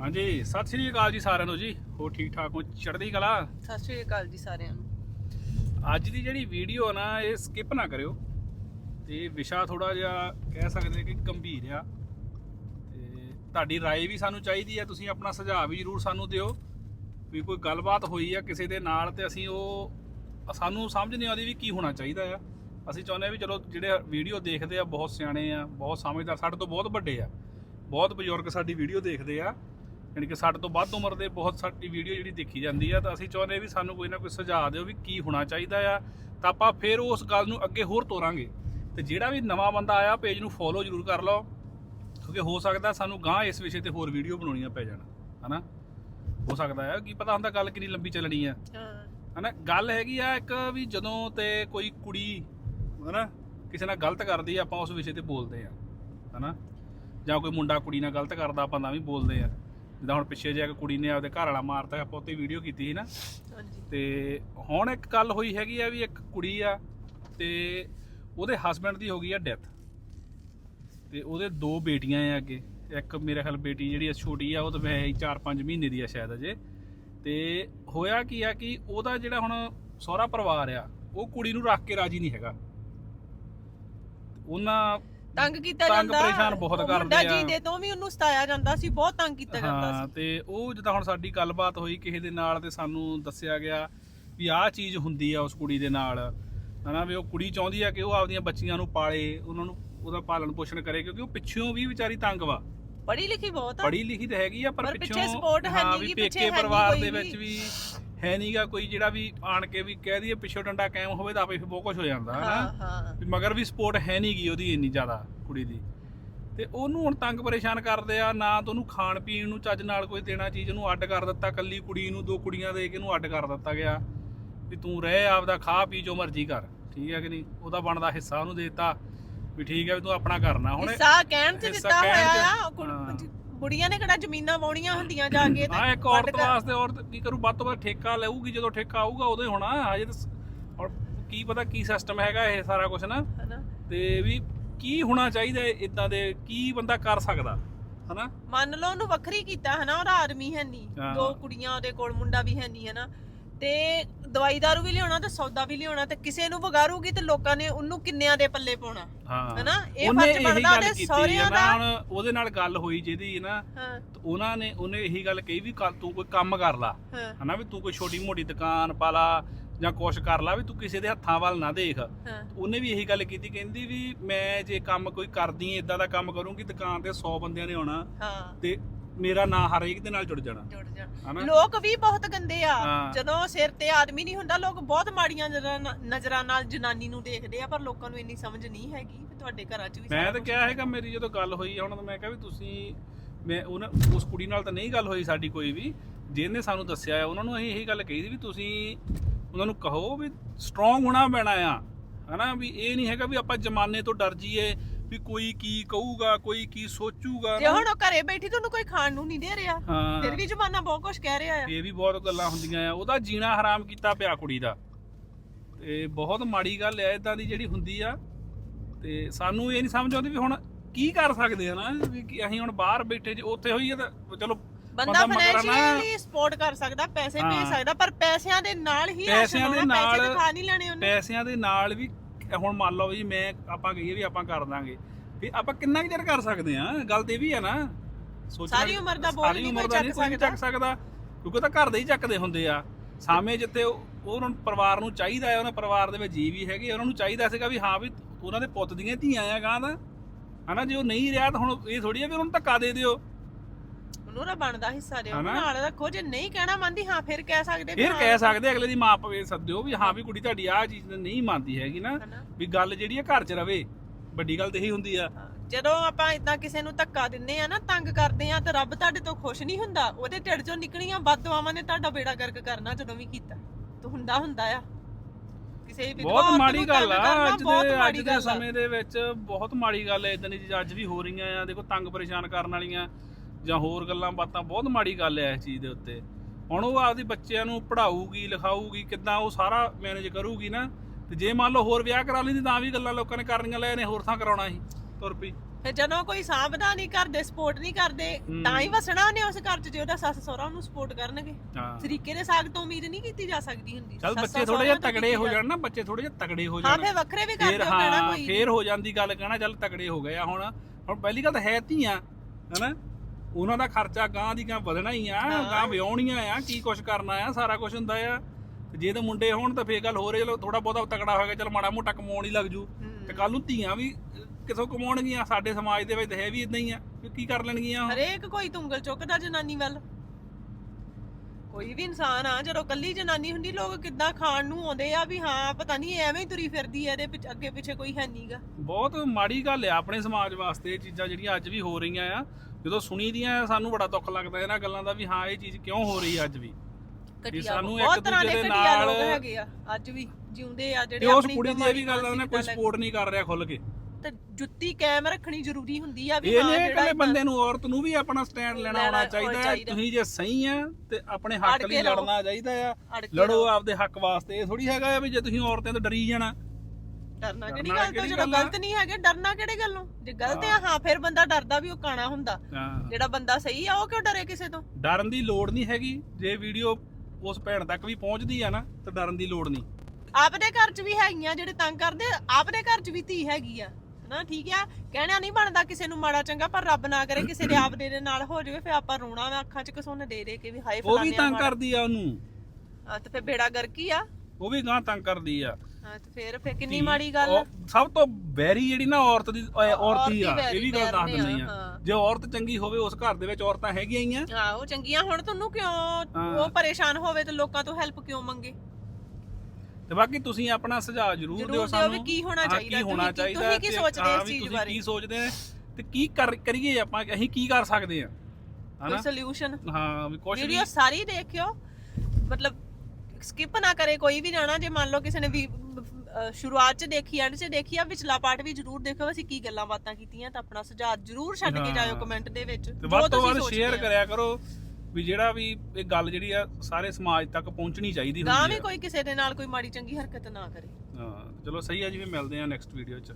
ਹਾਂਜੀ ਸਤਿ ਸ੍ਰੀ ਅਕਾਲ ਜੀ ਸਾਰਿਆਂ ਨੂੰ ਜੀ। ਹੋ ਠੀਕ ਠਾਕ ਹੋ? ਚੜ੍ਹਦੀ ਕਲਾ? ਸਤਿ ਸ਼੍ਰੀ ਅਕਾਲ ਜੀ ਸਾਰਿਆਂ ਨੂੰ। ਅੱਜ ਦੀ ਜਿਹੜੀ ਵੀਡੀਓ ਆ ਨਾ ਇਹ ਸਕਿਪ ਨਾ ਕਰਿਓ। ਤੇ ਵਿਸ਼ਾ ਥੋੜਾ ਜਿਹਾ ਕਹਿ ਸਕਦੇ ਕਿ ਗੰਭੀਰ ਆ। ਤੇ ਤੁਹਾਡੀ ਰਾਏ ਵੀ ਸਾਨੂੰ ਚਾਹੀਦੀ ਆ ਤੁਸੀਂ ਆਪਣਾ ਸੁਝਾਅ ਵੀ ਜਰੂਰ ਸਾਨੂੰ ਦਿਓ। ਵੀ ਕੋਈ ਗੱਲਬਾਤ ਹੋਈ ਆ ਕਿਸੇ ਦੇ ਨਾਲ ਤੇ ਅਸੀਂ ਉਹ ਸਾਨੂੰ ਸਮਝ ਨਹੀਂ ਆਉਂਦੀ ਵੀ ਕੀ ਹੋਣਾ ਚਾਹੀਦਾ ਆ। ਅਸੀਂ ਚਾਹੁੰਦੇ ਆ ਵੀ ਚਲੋ ਜਿਹੜੇ ਵੀਡੀਓ ਦੇਖਦੇ ਆ ਬਹੁਤ ਸਿਆਣੇ ਆ ਬਹੁਤ ਸਮਝਦਾਰ ਸਾਡੇ ਤੋਂ ਬਹੁਤ ਵੱਡੇ ਆ। ਬਹੁਤ ਬਜ਼ੁਰਗ ਸਾਡੀ ਵੀਡੀਓ ਦੇਖਦੇ ਆ। ਯਾਨੀ ਕਿ ਸਾਡੇ ਤੋਂ ਵੱਧ ਉਮਰ ਦੇ ਬਹੁਤ ਸਾਡੀ ਵੀਡੀਓ ਜਿਹੜੀ ਦੇਖੀ ਜਾਂਦੀ ਆ ਤਾਂ ਅਸੀਂ ਚਾਹੁੰਦੇ ਆ ਵੀ ਸਾਨੂੰ ਕੋਈ ਨਾ ਕੋਈ ਸੁਝਾਅ ਦਿਓ ਵੀ ਕੀ ਹੋਣਾ ਚਾਹੀਦਾ ਆ। ਤਾਂ ਆਪਾਂ ਫਿਰ ਉਸ ਗੱਲ ਨੂੰ ਅੱਗੇ ਹੋਰ ਤੋਰਾਂਗੇ। ਤੇ ਜਿਹੜਾ ਵੀ ਨਵਾਂ ਬੰਦਾ ਆਇਆ ਪੇਜ ਨੂੰ ਫੋਲੋ ਜ਼ਰੂਰ ਕਰ ਲਓ ਕਿਉਂਕਿ ਹੋ ਸਕਦਾ ਸਾਨੂੰ ਗਾਂ ਇਸ ਵਿਸ਼ੇ ਤੇ ਹੋਰ ਵੀਡੀਓ ਬਣਾਉਣੀਆਂ ਪੈ ਜਾਣ ਹਨਾ? ਹੋ ਸਕਦਾ ਹੈ ਕੀ ਪਤਾ ਹੁੰਦਾ ਗੱਲ ਕਿੰਨੀ ਲੰਬੀ ਚੱਲਣੀ ਆ। ਹਨਾ? ਗੱਲ ਹੈਗੀ ਆ ਇੱਕ ਵੀ ਜਦੋਂ ਤੇ ਕੋਈ ਕੁੜੀ ਹਨਾ? ਕਿਸੇ ਨਾਲ ਗਲਤ ਕਰਦੀ ਆ ਆਪਾਂ ਉਸ ਵਿਸ਼ੇ ਤੇ ਬੋਲਦੇ ਆ ਹਨਾ? ਜਾਂ ਕੋਈ ਮੁੰਡਾ ਕੁੜੀ ਨਾਲ ਗਲਤ ਕਰਦਾ ਆਪਾਂ ਤਾਂ ਵੀ ਬੋਲਦੇ ਆ। ਜਿੱਦਾਂ ਹੁਣ ਪਿੱਛੇ ਜੇ ਇੱਕ ਕੁੜੀ ਨੇ ਆਪਦੇ ਘਰ ਵਾਲਾ ਮਾਰਤਾ ਆਪਾਂ ਉੱਤੇ ਵੀਡੀਓ ਕੀਤੀ ਸੀ ਨਾ। ਹਾਂਜੀ। ਤੇ ਹੁਣ ਇੱਕ ਗੱਲ ਹੋਈ ਹੈਗੀ ਆ ਵੀ ਇੱਕ ਕੁੜੀ ਆ ਤੇ ਉਹਦੇ ਹਸਬੰਡ ਦੀ ਹੋ ਗਈ ਆ ਡੈਥ ਤੇ ਉਹਦੇ ਦੋ ਬੇਟੀਆਂ ਆ ਅੱਗੇ। ਇੱਕ ਮੇਰੇ ਖਿਆਲ ਬੇਟੀ ਜਿਹੜੀ ਆ ਛੋਟੀ ਆ ਉਹ ਤਾਂ ਵੈਸੇ ਹੀ 4-5 ਮਹੀਨੇ ਦੀ ਆ ਸ਼ਾਇਦ ਅਜੇ। ਤੇ ਹੋਇਆ ਕੀ ਆ ਕਿ ਉਹਦਾ ਜਿਹੜਾ ਹੁਣ ਸਹੁਰਾ ਪਰਿਵਾਰ ਆ ਉਹ ਕੁੜੀ ਨੂੰ ਰੱਖ ਕੇ ਰਾਜੀ ਨਹੀਂ ਹੈਗਾ। ਉਹਨਾਂ ਤੰਗ ਕੀਤਾ ਤੰਗ ਜਾਂਦਾ। ਪਰੇਸ਼ਾਨ ਬਹੁਤ ਉਹ ਕਰਦੇ ਮੁੰਡਾ ਆ। ਜੀ ਦੇ ਤੋਂ ਵੀ ਉਹਨੂੰ ਸਤਾਇਆ ਜਾਂਦਾ ਸੀ ਬਹੁਤ ਤੰਗ ਕੀਤਾ ਜਾਂਦਾ ਹਾਂ ਸੀ। ਤੇ ਉਹ ਜਿੱਦਾਂ ਹੁਣ ਸਾਡੀ ਗੱਲਬਾਤ ਹੋਈ ਕਿਸੇ ਦੇ ਨਾਲ ਤੇ ਸਾਨੂੰ ਦੱਸਿਆ ਗਿਆ ਵੀ ਆਹ ਚੀਜ਼ ਹੁੰਦੀ ਆ ਉਸ ਕੁੜੀ ਦੇ ਨਾਲ। ਹਨਾ ਵੀ ਉਹ ਕੁੜੀ ਚਾਹੁੰਦੀ ਆ ਕਿ ਉਹ ਆਪਦੀਆਂ ਬੱਚੀਆਂ ਨੂੰ ਪਾਲੇ ਉਹਨਾਂ ਨੂੰ ਉਹਦਾ ਪਾਲਣ ਪੋਸ਼ਣ ਕਰੇ ਕਿਉਂਕਿ ਉਹ ਪਿੱਛੋਂ ਵੀ ਵਿਚਾਰੀ ਤੰਗ ਵਾ। ਪੜ੍ਹੀ ਲਿਖੀ ਬਹੁਤ ਆ। ਪੜ੍ਹੀ ਲਿਖੀ ਤਾਂ ਹੈਗੀ ਆ ਪਰ ਪਰ ਪਿੱਛੇ ਪਿੱਛੋਂ support ਹੈ ਹਾਂ ਨੀ ਵੀ ਗੀ, ਪਿੱਛੇ ਪੇਕੇ ਹੈ ਨੀ ਪਰਿਵਾਰ ਕੋਈ ਦੇ ਵੀ। ਵਿੱਚ ਵੀ ਹੈ ਨਹੀਂਗਾ ਕੋਈ ਜਿਹੜਾ ਵੀ ਆਣ ਕੇ ਵੀ ਕਹਿ ਦਈਏ ਪਿੱਛੋਂ ਡੰਡਾ ਕਾਇਮ ਹੋਵੇ ਤਾਂ ਆਪੇ ਫਿਰ ਬਹੁਤ ਕੁਝ ਹੋ ਜਾਂਦਾ ਹਾਂ ਹਨਾ ਵੀ ਮਗਰ ਵੀ ਸਪੋਰਟ ਹੈ ਨਹੀਂ ਗੀ ਉਹਦੀ ਇੰਨੀ ਜ਼ਿਆਦਾ ਕੁੜੀ ਦੀ। ਤੇ ਉਹਨੂੰ ਹੁਣ ਤੰਗ ਪਰੇਸ਼ਾਨ ਕਰਦੇ ਆ ਨਾ ਤਾਂ ਉਹਨੂੰ ਖਾਣ ਪੀਣ ਨੂੰ ਚੱਜ ਨਾਲ ਕੋਈ ਦੇਣਾ ਚੀਜ਼ ਉਹਨੂੰ ਅੱਡ ਕਰ ਦਿੱਤਾ ਕੱਲੀ ਕੁੜੀ ਨੂੰ ਦੋ ਕੁੜੀਆਂ ਦੇ ਕੇ ਉਹਨੂੰ ਅੱਡ ਕਰ ਦਿੱਤਾ ਗਿਆ। ਵੀ ਤੂੰ ਰਹਿ ਆਪਦਾ ਖਾ ਪੀ ਜੋ ਮਰਜ਼ੀ ਕਰ ਠੀਕ ਹੈ ਕਿ ਨਹੀਂ? ਉਹਦਾ ਬਣਦਾ ਹਿੱਸਾ ਉਹਨੂੰ ਦੇਤਾ ਵੀ ਠੀਕ ਹੈ ਵੀ ਤੂੰ ਆਪਣਾ ਕਰਨਾ ਹੁਣ ਹਿੱਸਾ ਕਹਿਣ ਹਿੱਸਾ ਦਿੱਤਾ ਹੋਇਆ ਆ। ਬੁੜੀਆਂ ਨੇ ਕਿਹੜਾ ਜ਼ਮੀਨਾਂ ਵਾਉਣੀਆਂ ਹੁੰਦੀਆਂ ਜਾ ਕੇ ਹਾਂ ਇੱਕ ਔਰਤ ਵਾਸਤੇ ਔਰਤ ਕੀ ਕਰੂ ਵੱਧ ਤੋਂ ਵੱਧ ਠੇਕਾ ਲਊਗੀ ਜਦੋਂ ਠੇਕਾ ਆਊਗਾ ਉਦੋਂ ਹੀ ਹੋਣਾ। ਹਜੇ ਤਾਂ ਹੁਣ ਕੀ ਪਤਾ ਕੀ ਸਿਸਟਮ ਹੈਗਾ ਇਹ ਸਾਰਾ ਕੁਝ ਨਾ। ਤੇ ਵੀ ਕੀ ਹੋਣਾ ਚਾਹੀਦਾ ਇਦਾਂ ਦੇ ਕੀ ਬੰਦਾ ਕਰ ਸਕਦਾ ਹਨਾ? ਮੰਨ ਲਓ ਉਹਨੂੰ ਵੱਖਰੀ ਕੀਤਾ ਹਨਾ? ਉਹਦਾ ਆਦਮੀ ਹੈ ਨਹੀਂ। ਦੋ ਕੁੜੀਆਂ ਉਹਦੇ ਕੋਲ ਮੁੰਡਾ ਵੀ ਹੈ ਨਹੀਂ ਹਨਾ? ਤੇ ਦਵਾਈ ਦਾਰੂ ਵੀ ਲਿਆਉਣਾ ਤੇ ਸੌਦਾ ਵੀ ਲਿਆਉਣਾ ਤੇ ਕਿਸੇ ਨੂੰ ਵਗਾਰੂਗੀ ਤੇ ਲੋਕਾਂ ਨੇ ਉਹਨੂੰ ਕਿੰਨਿਆਂ ਦੇ ਪੱਲੇ ਪਾਉਣਾ? ਹਾਂ। ਹਨਾ? ਇਹ ਉਹਨੇ ਫਰਜ਼ ਇਹੀ ਬਣਦਾ ਗੱਲ ਉਹਦੇ ਕੀਤੀ ਸਹੁਰਿਆਂ ਹੈ ਨਾ ਦਾ। ਹੁਣ ਉਹਦੇ ਨਾਲ ਗੱਲ ਹੋਈ ਜਿਹਦੀ ਨਾ ਹਾਂ। ਤੇ ਉਹਨਾਂ ਨੇ ਉਹਨੇ ਇਹੀ ਗੱਲ ਕਹੀ ਵੀ ਕੱਲ ਤੂੰ ਕੋਈ ਕੰਮ ਕਰ ਲਾ। ਹਾਂ। ਹਨਾ ਵੀ ਤੂੰ ਕੋਈ ਛੋਟੀ ਮੋਟੀ ਦੁਕਾਨ ਪਾ ਲਾ ਜਾਂ ਕੁਛ ਕਰ ਲਾ ਵੀ ਤੂੰ ਕਿਸੇ ਦੇ ਹੱਥਾਂ ਵੱਲ ਨਾ ਦੇਖ। ਹਾਂ। ਉਹਨੇ ਵੀ ਇਹੀ ਗੱਲ ਕੀਤੀ ਕਹਿੰਦੀ ਵੀ ਮੈਂ ਜੇ ਕੰਮ ਕੋਈ ਕਰਦੀ ਐ ਇਦਾਂ ਦਾ ਕੰਮ ਕਰੂੰਗੀ ਦੁਕਾਨ ਤੇ 100 ਬੰਦਿਆਂ ਨੇ ਆਉਣਾ। ਹਾਂ। ਤੇ ਮੇਰਾ ਨਾਂ ਹਰੇਕ ਦੇ ਨਾਲ ਜੁੜ ਜਾਣਾ। ਜੁੜ ਜਾਣ। ਹਨਾ? ਲੋਕ ਵੀ ਬਹੁਤ ਗੰਦੇ ਆ। ਹਾਂ। ਜਦੋਂ ਸਿਰ ਤੇ ਆਦਮੀ ਨਹੀਂ ਹੁੰਦਾ ਲੋਕ ਬਹੁਤ ਮਾੜੀਆਂ ਨਜ਼ਰਾਂ ਨਾਲ- ਨਜ਼ਰਾਂ ਨਾਲ ਜਨਾਨੀ ਨੂੰ ਦੇਖਦੇ ਆ ਪਰ ਲੋਕਾਂ ਨੂੰ ਇੰਨੀ ਸਮਝ ਨਹੀਂ ਹੈਗੀ ਵੀ ਤੁਹਾਡੇ ਘਰਾਂ 'ਚ ਵੀ ਮੈਂ ਸਾਰਾ ਤਾਂ ਕੁਛ ਕਿਹਾ ਹੈਗਾ ਮੇਰੀ ਜਦੋਂ ਗੱਲ ਹੋਈ ਆ ਹੁਣ ਤਾਂ ਮੈਂ ਕਿਹਾ ਵੀ ਤੁਸੀਂ ਮੈਂ ਉਹਨਾਂ ਉਸ ਕੁੜੀ ਨਾਲ ਤਾਂ ਨਹੀਂ ਗੱਲ ਹੋਈ ਸਾਡੀ ਕੋਈ ਵੀ ਜਿਹਨੇ ਸਾਨੂੰ ਦੱਸਿਆ ਆ ਉਹਨਾਂ ਨੂੰ ਅਸੀਂ ਇਹੀ ਗੱਲ ਕਹੀ ਸੀ ਵੀ ਤੁਸੀਂ ਉਹਨਾਂ ਨੂੰ ਕਹੋ ਵੀ ਸਟਰੋਂਗ ਹੋਣਾ ਪੈਣਾ ਆ। ਹਨਾ ਵੀ ਇਹ ਨਹੀਂ ਹੈਗਾ ਵੀ ਆਪਾਂ ਜ਼ਮਾਨੇ ਤੋਂ ਡਰ ਜਾਈਏ ਵੀ ਕੋਈ ਕੀ ਕਹੂਗਾ ਕੋਈ ਕੀ ਸੋਚੂਗਾ ਜੇ ਹੁਣ ਉਹ ਘਰੇ ਬੈਠੀ ਤੁਹਾਨੂੰ ਕੋਈ ਖਾਣ ਨੂੰ ਨਹੀਂ ਦੇ ਰਿਹਾ। ਹਾਂ। ਫਿਰ ਵੀ ਜ਼ਮਾਨਾ ਬਹੁਤ ਕੁਝ ਕਹਿ ਰਿਹਾ ਆ। ਇਹ ਵੀ ਬਹੁਤ ਗੱਲਾਂ ਹੁੰਦੀਆਂ ਆ। ਉਹਦਾ ਜੀਣਾ ਹਰਾਮ ਕੀਤਾ ਪਿਆ ਕੁੜੀ ਦਾ। ਤੇ ਬਹੁਤ ਮਾੜੀ ਗੱਲ ਆ ਇਦਾਂ ਦੀ ਜਿਹੜੀ ਹੁੰਦੀ ਆ। ਤੇ ਸਾਨੂੰ ਇਹ ਨਹੀਂ ਸਮਝ ਆਉਂਦੀ ਵੀ ਹੁਣ ਕੀ ਕਰ ਸਕਦੇ ਆ ਨਾ ਵੀ ਕਿ ਅਸੀਂ ਹੁਣ ਬਾਹਰ ਬੈਠੇ ਜੇ ਉੱਥੇ ਹੋਈਏ ਤਾਂ ਚਲੋ ਬੰਦਾ ਮਗਰ ਨਾ- ਫਾਈਨੈਂਸ਼ੀਅਲੀ ਸਪੋਰਟ ਕਰ ਸਕਦਾ ਪੈਸੇ ਭੇਜ ਹਾਂ। ਸਕਦਾ ਪਰ ਪੈਸਿਆਂ ਦੇ ਨਾਲ ਹੀ ਪੈਸਿਆਂ ਦੇ ਰਾਸ਼ਨ ਆਉਣਾ, ਪੈਸੇ ਨਾਲ- ਤਾਂ ਖਾ ਨਹੀਂ ਲੈਣੇ ਉਹਨੇ। ਪੈਸਿਆਂ ਦੇ ਨਾਲ ਵੀ ਹੁਣ ਮੰਨ ਲਓ ਵੀ ਮੈਂ ਆਪਾਂ ਕਹੀਏ ਵੀ ਆਪਾਂ ਕਰ ਦਾਂਗੇ। ਵੀ ਆਪਾਂ ਕਿੰਨਾ ਕੁ ਚਿਰ ਕਰ ਸਕਦੇ ਆ ਗੱਲ ਤੇ ਇਹ ਵੀ ਆ ਨਾ। ਸੋਚਣਾ ਸਾਰੀ ਉਮਰ ਦਾ ਬੋਝ ਨਹੀਂ ਕੋਈ ਚੱਕ ਨਹੀਂ ਕੋਈ ਚੱਕ ਸਕਦਾ। ਕਿਉਂਕਿ ਤਾਂ ਘਰ ਦੇ ਹੀ ਚੱਕਦੇ ਹੁੰਦੇ ਆ। ਸਾਵੇਂ ਉਹ ਉਹਨਾਂ ਨੂੰ ਪਰਿਵਾਰ ਨੂੰ ਚਾਹੀਦਾ ਹੈ ਉਹਨਾਂ ਪਰਿਵਾਰ ਦੇ ਵਿੱਚ ਜੀ ਵੀ ਹੈਗੇ। ਉਹਨਾਂ ਨੂੰ ਚਾਹੀਦਾ ਸੀਗਾ ਵੀ ਹਾਂ ਵੀ ਉਹਨਾਂ ਦੇ ਪੁੱਤ ਦੀਆਂ ਧੀਆਂ ਆ ਗਾਂ ਦਾ। ਹਨਾ ਜੇ ਉਹ ਨਹੀਂ ਰਿਹਾ ਤਾਂ ਹੁਣ ਇਹ ਥੋੜੀ ਆ ਵੀ ਉਹਨਾਂ ਨੂੰ ਧੱਕਾ ਦੇ ਦਿਓ। ਉਹਨੂੰ ਨਾ ਬਣਦਾ ਹਿੱਸਾ ਦਿਓ ਹਨਾ? ਨਾਲ ਰੱਖੋ ਜੇ ਨਹੀਂ ਕਹਿਣਾ ਮੰਨਦੀ ਹਾਂ ਫਿਰ ਕਹਿ ਸਕਦੇ ਵੀ ਫਿਰ ਹਾਂ, ਕਹਿ ਸਕਦੇ ਅਗਲੇ ਦੀ ਮਾਂ ਪਵੇ ਸੱਦਿਓ ਵੀ ਹਾਂ ਵੀ ਕੁੜੀ ਤੁਹਾਡੀ ਆਹ ਚੀਜ਼ ਨਹੀਂ ਮੰਨਦੀ ਹੈਗੀ ਨਾ ਹਨਾ? ਵੀ ਗੱਲ ਜਿਹੜੀ ਆ ਘਰ 'ਚ ਰਵੇ ਵੱਡੀ ਗੱਲ ਤੇ ਇਹੀ ਹੁੰਦੀ ਆ ਹਾਂ, ਜਦੋਂ ਆਪਾਂ ਇਦਾਂ ਕਿਸੇ ਨੂੰ ਧੱਕਾ ਦਿੰਨੇ ਆ ਨਾ ਤੰਗ ਕਰਦੇ ਆ ਤੇ ਰੱਬ ਤੁਹਾਡੇ ਤੋਂ ਖੁਸ਼ ਨਹੀਂ ਹੁੰਦਾ ਉਹਦੇ ਢਿੱਡ ਚੋਂ ਨਿਕਲੀਆਂ ਬਦਦੁਆਵਾਂ ਨੇ ਤੁਹਾਡਾ ਬੇੜਾ ਗਰਕ ਕਰਨਾ ਜਦੋਂ ਵੀ ਕੀਤਾ ਤੇ ਹੁੰਦਾ ਹੁੰਦਾ ਆ ਕਿਸੇ ਵੀ ਵਿਧਵਾ ਬਹੁਤ ਔਰਤ ਮਾੜੀ ਨੂੰ ਗੱਲ ਤੰਗ ਆ ਕਰਨਾ ਅੱਜ ਬਹੁਤ ਦੇ ਅੱਜ ਮਾੜੀ ਦੇ ਗੱਲ ਆ। ਸਮੇਂ ਦੇ ਵਿੱਚ ਬਹੁਤ ਮਾੜੀ ਗੱਲ ਹੈ ਇਦਾਂ ਦੀ ਚੀਜ਼ਾਂ ਅੱਜ ਵੀ ਹੋ ਰਹੀਆਂ ਆ ਦੇਖੋ ਤੰਗ ਪਰੇਸ਼ਾਨ ਕਰਨ ਵਾਲੀਆਂ ਜਾਂ ਹੋਰ ਗੱਲਾਂ ਬਾਤਾਂ ਬਹੁਤ ਮਾੜੀ ਗੱਲ ਹੈ ਇਸ ਚੀਜ਼ ਦੇ ਉੱਤੇ। ਹੁਣ ਉਹ ਆਪਦੀ ਬੱਚਿਆਂ ਨੂੰ ਪੜ੍ਹਾਊਗੀ ਲਿਖਾਊਗੀ ਕਿੱਦਾਂ ਉਹ ਸਾਰਾ ਮੈਨੇਜ ਕਰੂਗੀ ਨਾ ਤੇ ਜੇ ਮੰਨ ਲਓ ਹੋਰ ਵਿਆਹ ਕਰਾ ਲੈਂਦੀ ਤਾਂ ਵੀ ਗੱਲਾਂ ਲੋਕਾਂ ਨੇ ਕਰਨੀਆਂ ਲੈ ਨੇ ਹੋਰ ਥਾਂ ਕਰਾਉਣਾ ਸੀ ਤੁਰ ਪਈ। ਫਿਰ ਜਦੋਂ ਕੋਈ ਸਾਂਭਦਾ ਨਹੀਂ ਕਰਦੇ ਸਪੋਰਟ ਨਹੀਂ ਕਰਦੇ। ਤਾਂ ਹੀ ਵਸਣਾ ਉਹਨੇ ਉਸ ਘਰ 'ਚ ਜੇ ਉਹਦਾ ਸੱਸ ਸਹੁਰਾ ਉਹਨੂੰ ਸਪੋਰਟ ਕਰਨਗੇ। ਹਾਂ। ਤਰੀਕੇ ਦੇ ਸਾਗ ਤੋਂ ਉਮੀਦ ਨਹੀਂ ਕੀਤੀ ਜਾ ਸਕਦੀ ਹੁੰਦੀ। ਚੱਲ ਸੱਸਾਂ ਬੱਚੇ ਥੋੜੇ ਜਿਹਾ ਸਹੁਰਿਆਂ ਤੋਂ ਤਗੜੇ ਹੋ ਜਾਣ ਨਾ ਬੱਚੇ ਥੋੜੇ ਜਿਹਾ ਤਗੜੇ ਹੋ ਹਾਂ ਜਾਣ। ਫੇਰ ਵੱਖਰੇ ਵੀ ਫੇਰ ਕਰਦੇ ਹੋ ਕਹਿਣਾ ਹਾਂ ਕੋਈ। ਫੇਰ ਹੋ ਜਾਂਦੀ ਗੱਲ ਕਹਿਣਾ ਚੱਲ ਤਗੜੇ ਹੋ ਗਏ ਆ ਹੁਣ। ਹੁਣ ਪਹਿਲੀ ਗੱਲ ਤਾਂ ਹੈ ਧੀਆਂ ਹਨਾ? ਉਹਨਾਂ ਦਾ ਖਰਚਾ ਗਾਂ ਦੀ ਗਾਂ ਵਧਣਾ ਹੀ ਆ। ਗਾਂ ਵਿਆਹਣੀਆਂ ਆ ਕੀ ਕੁਛ ਕਰਨਾ ਆ ਸਾਰਾ ਕੁਝ ਹੁੰਦਾ ਆ ਤੇ ਜੇ ਤਾਂ ਮੁੰਡੇ ਹੋਣ ਤਾਂ ਫੇਰ ਗੱਲ ਹੋ ਰਹੀ ਚਲੋ ਥੋੜਾ ਬਹੁਤਾ ਤਗੜਾ ਹੋਏਗਾ ਚਲ ਮਾੜਾ ਮੋਟਾ ਕਮਾਉਣ ਹੀ ਲੱਗ ਜੂ। ਤੇ ਕੱਲ ਨੂੰ ਧੀਆਂ ਵੀ ਕਿੱਥੋਂ ਕਮਾਉਣਗੀਆਂ ਸਾਡੇ ਸਮਾਜ ਦੇ ਵਿੱਚ ਤਾਂ ਹੈ ਵੀ ਇਦਾਂ ਹੀ ਆ ਵੀ ਕੀ ਕਰ ਲੈਣਗੀਆਂ? ਹਰੇਕ ਕੋਈ ਤੁੰਗਲ ਚੁੱਕਦਾ ਜਨਾਨੀ ਵੱਲ ਕੋਈ ਵੀ ਇਨਸਾਨ ਆ ਜਦੋਂ ਕੱਲੀ ਜਨਾਨੀ ਹੁੰਦੀ ਲੋਕ ਕਿੱਦਾਂ ਖਾਣ ਨੂੰ ਆਉਂਦੇ ਆ ਵੀ ਹਾਂ ਪਤਾ ਨਹੀਂ ਐਵੇਂ ਹੀ ਤੁਰੀ ਫਿਰਦੀ ਐ ਇਹਦੇ ਅੱਗੇ ਪਿੱਛੇ ਕੋਈ ਹੈ ਨਹੀਂਗਾ ਬਹੁਤ ਮਾੜੀ ਗੱਲ ਆ ਆਪਣੇ ਸਮਾਜ ਵਾਸਤੇ ਇਹ ਚੀਜ਼ਾਂ ਜਿਹੜੀਆਂ ਅੱਜ ਵੀ ਹੋ ਰਹੀਆਂ ਆ ਜਦੋਂ ਸੁਣੀ ਦੀਆਂ ਸਾਨੂੰ ਬੜਾ ਦੁੱਖ ਲੱਗਦਾ ਇਹਨਾਂ ਗੱਲਾਂ ਦਾ ਵੀ ਹਾਂ ਇਹ ਚੀਜ਼ ਕਿਉਂ ਹੋ ਰਹੀ ਅੱਜ ਵੀ ਘਟੀਆ ਸਾਨੂੰ ਬਹੁਤ ਇੱਕ ਤਰ੍ਹਾਂ ਦੇ ਦੂਜੇ ਦੇ ਘਟੀਆ ਲੋਕ ਨਾਲ- ਹੈਗੇ ਆ ਅੱਜ ਵੀ ਜਿਉਂਦੇ ਆ ਤੇ ਜਿਹੜੇ ਉਸ ਆਪਣੀ ਕੁੜੀ ਦੀ ਇਹ ਵੀ ਗੱਲ ਆ ਉਹਨੇ ਕੋਈ ਸਪੋਰਟ ਨਹੀਂ ਕਰ ਰਿਹਾ ਖੁੱਲ ਕੇ ਤੇ ਜੁੱਤੀ ਕਾਇਮ ਰੱਖਣੀ ਜ਼ਰੂਰੀ ਹੁੰਦੀ ਆ ਵੀ ਇਹ ਹਾਂ ਜਿਹੜਾ ਇਕੱਲੇ ਏਦਾਂ- ਬੰਦੇ ਨੂੰ ਔਰਤ ਨੂੰ ਵੀ ਆਪਣਾ ਸਟੈਂਡ ਲੈਣਾ ਲੈਣਾ ਆਉਣਾ ਚਾਹੀਦਾ ਹੈ ਚਾਹੀਦਾ। ਤੁਸੀਂ ਜੇ ਸਹੀ ਆ ਤੇ ਆਪਣੇ ਅੜ ਹੱਕ ਕੇ ਲਈ ਰਹੋ। ਲੜਨਾ ਚਾਹੀਦਾ ਆ ਅੜ ਕੇ ਲੜੋ ਰਹੋ। ਆਪਦੇ ਹੱਕ ਵਾਸਤੇ ਇਹ ਥੋੜੀ ਹੈਗਾ ਆ ਵੀ ਜੇ ਤੁਸੀਂ ਔਰਤਾਂ ਤੋਂ ਡਰੀ ਜਾਣਾ ਡਰਨਾ ਕਿਹੜੀ ਗੱਲ ਤੋਂ? ਆ? ਗਲਤ ਨਹੀਂ ਹੈਗੇ ਡਰਨਾ ਕਿਹੜੇ ਗੱਲੋਂ? ਜੇ ਗਲਤ ਆ ਹਾਂ। ਫਿਰ ਬੰਦਾ ਡਰਦਾ ਵੀ ਉਹ ਕਾਣਾ ਹੁੰਦਾ। ਹਾਂ। ਜਿਹੜਾ ਬੰਦਾ ਸਹੀ ਆ ਉਹ ਕਿਉਂ ਡਰੇ ਕਿਸੇ ਤੋਂ? ਡਰਨ ਦੀ ਲੋੜ ਨਹੀਂ ਹੈਗੀ। ਜੇ ਵੀਡੀਓ ਉਸ ਭੈਣ ਤੱਕ ਵੀ ਪਹੁੰਚਦੀ ਆ ਨਾ ਤਾਂ ਡਰਨ ਦੀ ਲੋੜ ਨਹੀਂ। ਆਪਦੇ ਘਰ 'ਚ ਵੀ ਹੈਗੀਆਂ ਜਿਹੜੇ ਤੰਗ ਕਰਦੇ ਆਪਦੇ ਘਰ 'ਚ ਵੀ ਧੀ ਹੈਗੀ ਆ। ਹਨਾ ਠੀਕ ਆ? ਕਹਿਣਾ ਨਹੀਂ ਬਣਦਾ ਕਿਸੇ ਨੂੰ ਮਾੜਾ ਚੰਗਾ ਪਰ ਰੱਬ ਨਾ ਕਰੇ ਕਿਸੇ ਦੇ ਆਪਦੇ ਦੇ ਨਾਲ ਹੋ ਜਾਵੇ ਫਿਰ ਆਪਾਂ ਰੋਣਾ ਵਾ ਅੱਖਾਂ 'ਚ ਕਸੋਂ ਦੇ ਦੇ ਕੇ ਵੀ ਹਾਏ ਉਹ ਵੀ ਤੰਗ। ਕਰਦੀ ਆ ਉਹਨੂੰ। ਹਾਂ, ਤੇ ਫਿਰ ਬੇੜਾ ਗਰਕੀ ਆ। ਉਹ ਵੀ ਗਾਂ ਤੰਗ ਕਰਦੀ ਆ। ਹਾਂ ਤੇ ਫਿਰ ਫਿਰ ਕਿੰਨੀ ਧੀ- ਮਾੜੀ ਗੱਲ? ਆ। ਉਹ ਸਭ ਤੋਂ ਵੈਰੀ ਜਿਹੜੀ ਨਾ ਔਰਤ ਦੀ ਅਹ ਔਰਤ ਹੀ ਆ ਔਰਤ ਹੀ ਇਹ ਵੀ ਗੱਲ ਦੱਸ ਵੈਰੀ ਦਿੰਦੀ ਆ, ਆ। ਹਾਂ। ਜੇ ਔਰਤ ਚੰਗੀ ਹੋਵੇ ਉਸ ਘਰ ਦੇ ਵਿੱਚ ਔਰਤਾਂ ਹੈਗੀਆਂ ਹੀ ਆ। ਆਹੋ ਚੰਗੀਆਂ ਹੁਣ ਤੁਹਾਨੂੰ ਕਿਉਂ? ਹਾਂ। ਉਹ ਪਰੇਸ਼ਾਨ ਹੋਵੇ ਤੇ ਲੋਕਾਂ ਤੋਂ ਹੈਲਪ ਕਿਉਂ ਮੰਗੇ? ਤੇ ਬਾਕੀ ਤੁਸੀਂ ਆਪਣਾ ਸੁਝਾਅ ਜ਼ਰੂਰ ਜ਼ਰੂਰ ਦਿਓ ਦਿਓ ਸਾਨੂੰ। ਵੀ ਕੀ ਹੋਣਾ ਹਾਂ, ਚਾਹੀਦਾ, ਕੀ ਹੋਣਾ ਤੁਸੀਂ ਕੀ- ਚਾਹੀਦਾ ਤੁਸੀਂ ਕੀ ਤੇ ਸੋਚਦੇ ਹਾਂ ਇਸ ਵੀ ਚੀਜ਼ ਤੁਸੀਂ ਬਾਰੇ? ਕੀ ਸੋਚਦੇ ਆ ਤੇ ਕੀ ਕਰ ਕਰੀਏ ਆਪਾਂ ਅਸੀਂ ਕੀ ਕਰ ਸਕਦੇ ਆ? ਕੋਈ ਹਨਾ? ਸੋਲੂਸ਼ਨ ਹਾਂ ਵੀ ਕੁਝ ਵੀ ਵੀਡੀਓ ਸਾਰੀ ਦੇਖਿਓ। ਮਤਲਬ ਸਕਿਪ ਨਾ ਕਰੇ ਕੋਈ ਵੀ ਜਾਣਾ ਜੇ ਮੰਨ ਲਓ ਕਿਸੇ ਨੇ ਵੀ ਅਹ, ਸ਼ੁਰੂਆਤ ਚ ਦੇਖੀ ਐਂਡ ਚ ਦੇਖੀ ਆ ਵਿਚਲਾ ਪਾਰਟ ਵੀ ਜਰੂਰ ਦੇਖਿਓ ਅਸੀਂ ਕੀ ਗੱਲਾਂ ਬਾਤਾਂ ਕੀਤੀਆਂ ਤਾਂ ਆਪਣਾ ਸੁਝਾਅ ਜਰੂਰ ਛੱਡ ਕੇ ਹਾਂ। ਜਾਇਓ ਕਮੈਂਟ ਦੇ ਵਿੱਚ ਤੇ ਜੋ ਵੱਧ ਤੋਂ ਤੁਸੀਂ ਵੱਧ ਸੋਚਦੇ ਸ਼ੇਅਰ ਆ। ਕਰਿਆ ਕਰੋ ਵੀ ਜਿਹੜਾ ਵੀ ਇਹ ਗੱਲ ਜਿਹੜੀ ਆ ਸਾਰੇ ਸਮਾਜ ਤੱਕ ਪਹੁੰਚਣੀ ਚਾਹੀਦੀ ਗਾਂ ਹੁੰਦੀ ਵੀ ਆ ਕੋਈ ਕਿਸੇ ਦੇ ਨਾਲ ਕੋਈ ਮਾੜੀ ਚੰਗੀ ਹਰਕਤ ਨਾ ਕਰੇ ਹਾਂ ਚਲੋ ਸਹੀ ਆ ਜੀ ਵੀ ਮਿਲਦੇ ਆ ਨੈਕਸਟ ਵੀਡੀਓ 'ਚ